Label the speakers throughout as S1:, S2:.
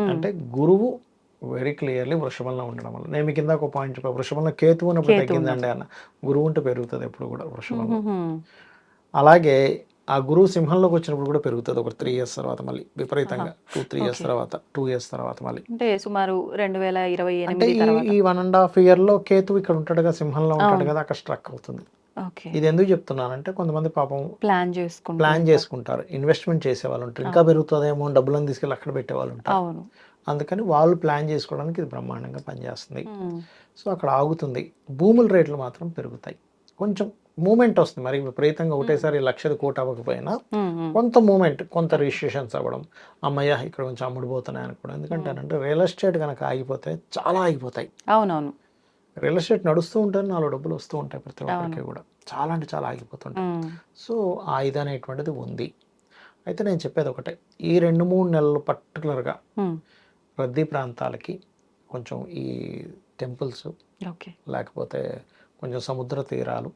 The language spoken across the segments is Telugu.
S1: అంటే గురువు వెరీ క్లియర్లీ వృషభంలో ఉండడం వల్ల. నేను మీకు కింద ఒక పాయింట్ చెప్పా. వృషభంలో కేతు ఉన్నప్పుడు తగ్గిందండి అన్న. గురువు ఉంటే పెరుగుతుంది ఎప్పుడు కూడా వృషభంలో.
S2: మ్మ్.
S1: అలాగే ఆ గురువు సింహంలోకి వచ్చినప్పుడు కూడా పెరుగుతుంది. ఒక త్రీ ఇయర్స్ తర్వాత మళ్ళీ విపరీతంగా. టూ త్రీ ఇయర్స్ తర్వాత టూ ఇయర్స్ తర్వాత మళ్ళీ.
S2: అంటే సుమారు రెండు వేల ఇరవై
S1: అంటే ఈ వన్ అండ్ హాఫ్ ఇయర్లో కేతు ఇక్కడ ఉంటాడు కదా సింహంలో ఉంటాడు కదా అక్కడ స్ట్రక్ అవుతుంది. ఇది ఎందుకు చెప్తున్నానంటే కొంతమంది పాపం
S2: ప్లాన్ చేసుకుంటా
S1: ప్లాన్ చేసుకుంటారు. ఇన్వెస్ట్మెంట్ చేసే వాళ్ళు ఉంటారు. ఇంకా పెరుగుతుందేమో డబ్బులను తీసుకెళ్ళి అక్కడ పెట్టే వాళ్ళు ఉంటారు. అందుకని వాళ్ళు ప్లాన్ చేసుకోవడానికి ఇది బ్రహ్మాండంగా పనిచేస్తుంది. సో అక్కడ ఆగుతుంది. భూముల రేట్లు మాత్రం పెరుగుతాయి. కొంచెం మూమెంట్ వస్తుంది. మరి విపరీతంగా ఒకటేసారి లక్షది కోటి అవ్వకపోయినా. కొంత మూమెంట్ కొంత రిజిస్ట్రేషన్స్ అవ్వడం అమ్మయ్య ఇక్కడ కొంచెం అమ్ముడుపోతున్నాయి అనుకోవడం ఎందుకంటే అంటే రియల్ ఎస్టేట్ కనుక ఆగిపోతే చాలా ఆగిపోతాయి.
S2: అవునవును.
S1: రియల్ ఎస్టేట్ నడుస్తూ ఉంటుంది నాలుగు డబ్బులు వస్తూ ఉంటాయి ప్రతి ఒక్కరికి కూడా. చాలా అంటే చాలా ఆగిపోతుంటాయి. సో ఆ ఇది అనేటువంటిది ఉంది. అయితే నేను చెప్పేది ఒకటే. ఈ రెండు మూడు నెలలు పర్టికులర్గా. రద్దీ ప్రాంతాలకి కొంచెం ఈ టెంపుల్స్
S2: ఓకే.
S1: లేకపోతే కొంచెం సముద్ర తీరాలు.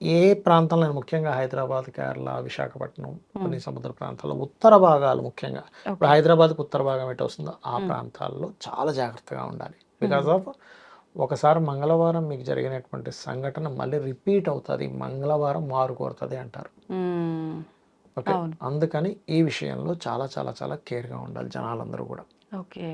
S1: ఏ ప్రాంతంలో ముఖ్యంగా హైదరాబాద్ కేరళ విశాఖపట్నం కొన్ని సముద్ర ప్రాంతాల్లో ఉత్తర భాగాలు ముఖ్యంగా ఇప్పుడు హైదరాబాద్కి ఉత్తర భాగం ఎటు వస్తుందో ఆ ప్రాంతాల్లో చాలా జాగ్రత్తగా ఉండాలి. బికాస్ ఆఫ్ ఒకసారి మంగళవారం మీకు జరిగినటువంటి సంఘటన మళ్ళీ రిపీట్ అవుతుంది మంగళవారం మారు కోరుతుంది అంటారు. ఓకే. అందుకని ఈ విషయంలో చాలా చాలా చాలా కేర్గా ఉండాలి జనాలందరూ కూడా
S2: ఓకే